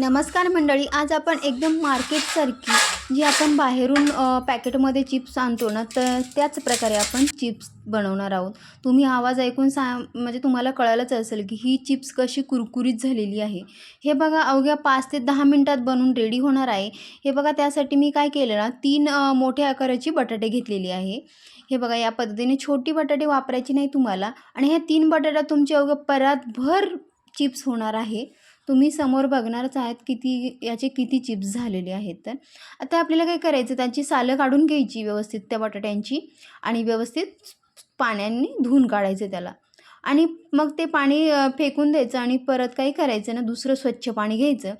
नमस्कार मंडळी आज आपण एकदम मार्केटसारखी जी आपण बाहेरून पॅकेटमध्ये चिप्स आणतो ना तर त्याच प्रकारे आपण चिप्स बनवणार आहोत. तुम्ही आवाज ऐकून सा म्हणजे तुम्हाला कळालंच असेल की ही चिप्स कशी कुरकुरीत झालेली आहे. हे बघा अवघ्या पाच ते दहा मिनटात बनवून रेडी होणार आहे. हे बघा त्यासाठी मी काय केलं ना तीन मोठ्या आकाराची बटाटे घेतलेली आहे. हे बघा या पद्धतीने छोटी बटाटे वापरायची नाही तुम्हाला. आणि ह्या तीन बटाटा तुमचे अवघं परातभर चिप्स होणार आहे. तुम्ही समोर बघणारच आहात किती याचे किती चिप्स झालेले आहेत तर. आता आपल्याला काय करायचं? त्यांची सालं काढून घ्यायची व्यवस्थित त्या बटाट्यांची आणि व्यवस्थित पाण्याने धुवून काढायचं त्याला. आणि मग ते पाणी फेकून द्यायचं आणि परत काही करायचं ना दुसरं स्वच्छ पाणी घ्यायचं.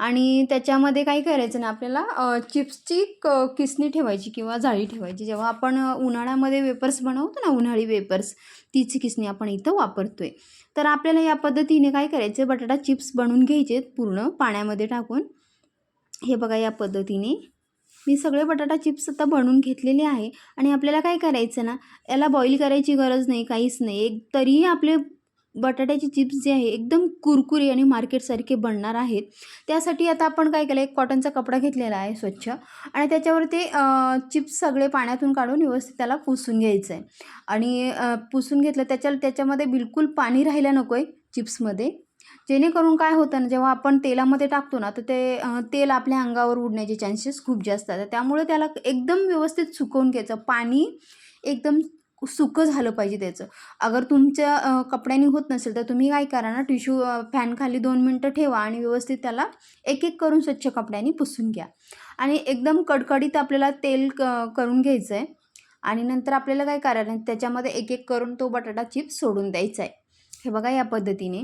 आणि त्याच्यामध्ये काय करायचं ना आपल्याला चिप्सची क किसणी ठेवायची किंवा जाळी ठेवायची. जेव्हा आपण उन्हाळ्यामध्ये वेपर्स बनवतो ना उन्हाळी वेपर्स तीच किसणी आपण इथं वापरतो आहे तर आपल्याला या पद्धतीने काय करायचं बटाटा चिप्स बनवून घ्यायचे पूर्ण पाण्यामध्ये टाकून. हे बघा या पद्धतीने. मी सगळे बटाटा चिप्स आता बनवून घेतलेले आहे. आणि आपल्याला काय करायचं ना याला बॉईल करायची गरज नाही काहीच नाही. एक तरीही आपले बटाट्याचे चिप्स जे आहे एकदम कुरकुरी आणि मार्केटसारखे बनणार आहेत. त्यासाठी आता आपण काय केलं एक कॉटनचा कपडा घेतलेला आहे स्वच्छ आणि त्याच्यावर ते चिप्स सगळे पाण्यातून काढून व्यवस्थित त्याला पुसून घ्यायचं आहे आणि पुसून घेतलं त्याच्या त्याच्यामध्ये बिलकुल पाणी राहिलं नको आहे चिप्समध्ये. जेणेकरून काय होतं ना जेव्हा आपण तेलामध्ये टाकतो ना तर ते तेल आपल्या अंगावर उडण्याचे चान्सेस खूप जास्त असतात. त्यामुळे त्याला एकदम व्यवस्थित सुकवून घ्यायचं. पाणी एकदम सुकं झालं पाहिजे त्याचं. अगर तुमच्या कपड्यांनी होत नसेल तर तुम्ही काय करा ना टिश्यू फॅनखाली दोन मिनटं ठेवा आणि व्यवस्थित त्याला एक एक करून स्वच्छ कपड्यांनी पुसून घ्या. आणि एकदम कडकडीत आपल्याला तेल क करून घ्यायचं आहे आणि नंतर आपल्याला काय करायला त्याच्यामध्ये एक एक करून तो बटाटा चिप्स सोडून द्यायचा आहे हे बघा या पद्धतीने.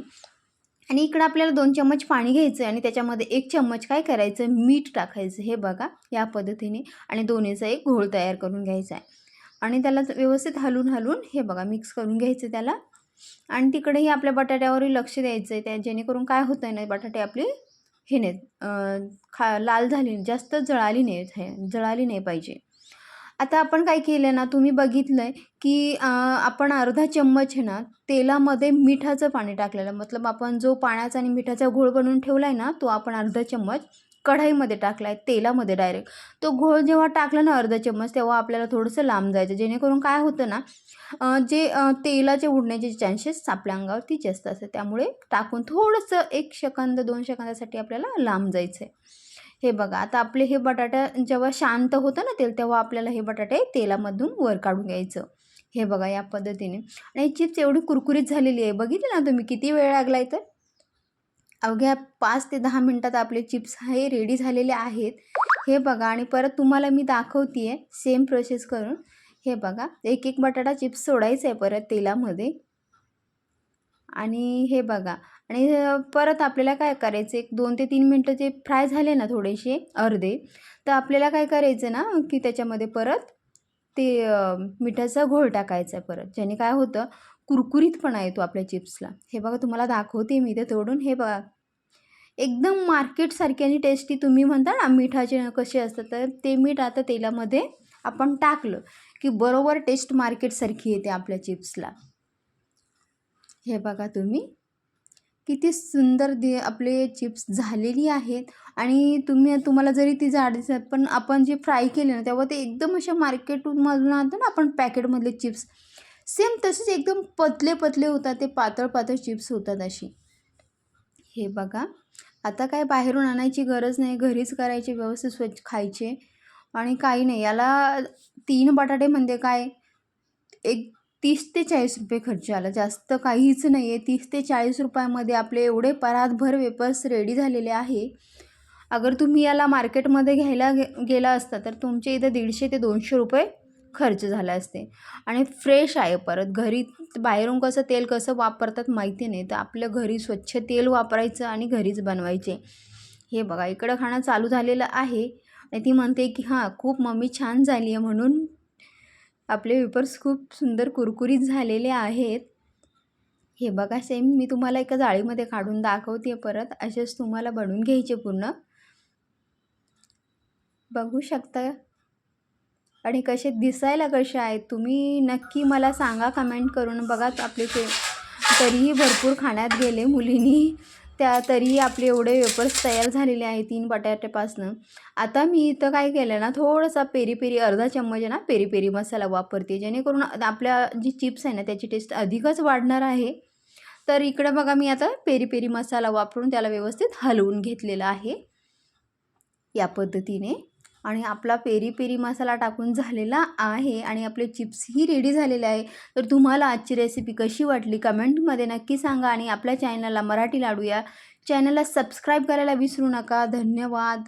आणि इकडं आपल्याला दोन चम्मच पाणी घ्यायचं आहे आणि त्याच्यामध्ये एक चम्मच काय करायचं मीठ टाकायचं. हे बघा या पद्धतीने आणि दोन्हीचा एक घोळ तयार करून घ्यायचा आहे आणि त्याला व्यवस्थित हलवून हलून हे बघा मिक्स करून घ्यायचं त्याला. आणि तिकडेही आपल्या बटाट्यावरही लक्ष द्यायचं आहे त्या जेणेकरून काय होतं आहे ना बटाटे आपले हे नाही खा लाल झाली जास्त जळाली नाही हे जळाली नाही पाहिजे. आता आपण काय केलं ना तुम्ही बघितलं आहे की आपण अर्धा चम्मच आहे ना तेलामध्ये मिठाचं पाणी टाकलेलं. मतलब आपण जो पाण्याचा आणि मिठाचा घोळ बनवून ठेवला आहे ना तो आपण अर्धा चम्मच कढईमध्ये टाकला आहे तेलामध्ये डायरेक्ट तो घोळ जेव्हा टाकला ना अर्धा चम्मच तेव्हा आपल्याला थोडंसं लांब जायचं. जेणेकरून काय होतं ना जे तेलाचे उडण्याचे चान्सेस आपल्या अंगावरती जास्त असतात त्यामुळे टाकून थोडंसं एक सेकंद दोन सेकंदासाठी आपल्याला लांब जायचं आहे हे बघा आता आपले हे बटाटा जेव्हा शांत होतं ना तेल तेव्हा आपल्याला हे बटाटे तेलामधून वर काढून घ्यायचं. हे बघा या पद्धतीने. आणि चिप्स एवढी कुरकुरीत झालेली आहे. बघितली ना तुम्ही किती वेळ लागला आहे तर? अवघ्या पाच ते दहा मिनटात आपले चिप्स हे रेडी झालेले आहेत. हे बघा आणि परत तुम्हाला मी दाखवते आहे सेम प्रोसेस करून. हे बघा एक एक बटाटा चिप्स सोडायचं आहे परत तेलामध्ये. आणि हे बघा आणि परत आपल्याला काय करायचं एक दोन ते तीन मिनटं जे फ्राय झाले ना थोडेसे अर्धे तर आपल्याला काय करायचं ना की त्याच्यामध्ये परत ते मिठाचा घोळ टाकायचा आहे परत. ज्याने काय होतं कुरकुरीतपणा येतो आपल्या चिप्सला. हे बघा तुम्हाला दाखवते मी ते तोडून. हे बघा. एकदम मार्केटसारखी आणि टेस्टी तुम्ही म्हणता ना मिठाचे कसे असतात तर ते मीठ आता तेलामध्ये आपण टाकलं की बरोबर टेस्ट मार्केटसारखी येते आपल्या चिप्सला. हे बघा तुम्ही. किती सुंदर दे आपले चिप्स झालेली आहेत. आणि तुम्ही तुम्हाला जरी ती जाड दिसत पण आपण जे फ्राय केले ना तेव्हा ते एकदम अशा मार्केटमधून आणतो ना आपण पॅकेटमधले चिप्स. सेम तसेच एकदम पतले पतले होतात ते पातळ पातळ चिप्स होतात अशी. हे बघा. आता काय बाहेरून आणायची गरज नाही घरीच करायचे व्यवस्थित स्वच्छ खायचे. आणि काही नाही याला तीन बटाटे म्हणजे काय? एक तीस ते चाळीस रुपये खर्च आला जास्त काहीच नाही आहे तीस ते चाळीस रुपयामध्ये आपले एवढे परातभर वेपर्स रेडी झालेले आहे. अगर तुम्ही याला मार्केटमध्ये घ्यायला गे गेला असता तर तुमचे इथं दीडशे ते दोनशे रुपये खर्च झाले असते. आणि फ्रेश आहे परत. घरी बाहेरून कसं तेल कसं वापरतात माहिती नाही. तर आपल्या घरी स्वच्छ तेल वापरायचं आणि घरीच बनवायचे. हे बघा इकडं खाणं चालू झालेलं आहे. आणि ती म्हणते की हां खूप मम्मी छान झाली आहे म्हणून आपले वेपर्स खूप सुंदर कुरकुरीत झालेले आहेत. हे बघा सेम मी तुम्हाला एका जाळीमध्ये काढून दाखवते परत. असेच तुम्हाला बनवून घ्यायचे पूर्ण. बघू शकता. आणि कसे दिसायला कसे आहेत तुम्ही नक्की मला सांगा कमेंट करून. बघा आपले ते तरीही भरपूर खाण्यात गेले मुलींनी. त्या तरीही आपले एवढे वेपर्स तयार झालेले आहे तीन बटाट्यापासनं. आता मी इथं काय केलं ना थोडासा पेरी पेरी अर्धा चम्मच आहे ना पेरी पेरी मसाला वापरते. जेणेकरून आपल्या जी चिप्स आहे ना त्याची टेस्ट अधिकच वाढणार आहे. तर इकडं बघा मी आता पेरी पेरी मसाला वापरून त्याला व्यवस्थित हलवून घेतलेला आहे. या पद्धतीने. आणि आपला पेरी पेरी मसाला टाकून झालेला आहे आणि आपले चिप्सही रेडी झालेले आहे. तर तुम्हाला आजची रेसिपी कशी वाटली कमेंटमध्ये नक्की सांगा आणि आपल्या चॅनलला मराठी लाडू या चॅनलला सबस्क्राईब करायला विसरू नका. धन्यवाद.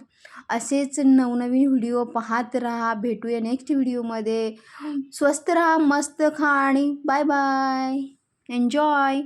असेच नवनवीन व्हिडिओ पाहत राहा. भेटूया नेक्स्ट व्हिडिओमध्ये स्वस्त राहा मस्त खा आणि बाय बाय एन्जॉय